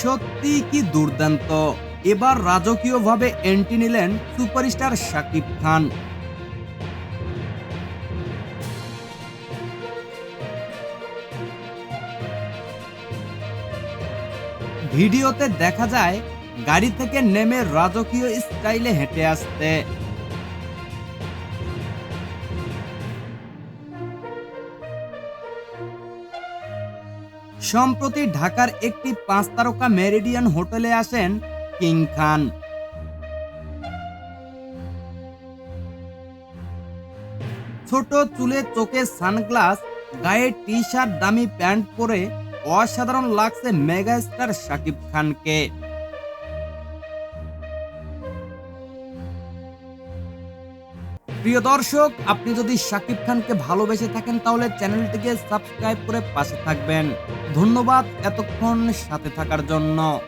সত্যি কি দুর্দান্ত? এবার রাজকীয়ভাবে এন্ট্রি নিলেন সুপারস্টার শাকিব খান। ভিডিওতে দেখা যায়, গাড়ি থেকে নেমে রাজকীয় স্টাইলে হেঁটে আসতে। সম্প্রতি ঢাকার একটি পাঁচ তারকা মেরিডিয়ান হোটেলে আসেন কিং খান। ছোট চুলে চোখে সানগ্লাস, গায়ে টি শার্ট দামি প্যান্ট পরে অসাধারণ লাগছে মেগা স্টার শাকিব খানকে। প্রিয় দর্শক, আপনি যদি শাকিব খানকে ভালোবেসে থাকেন, তাহলে চ্যানেলটিকে সাবস্ক্রাইব করে পাশে থাকবেন। ধন্যবাদ এতক্ষণ সাথে থাকার জন্য।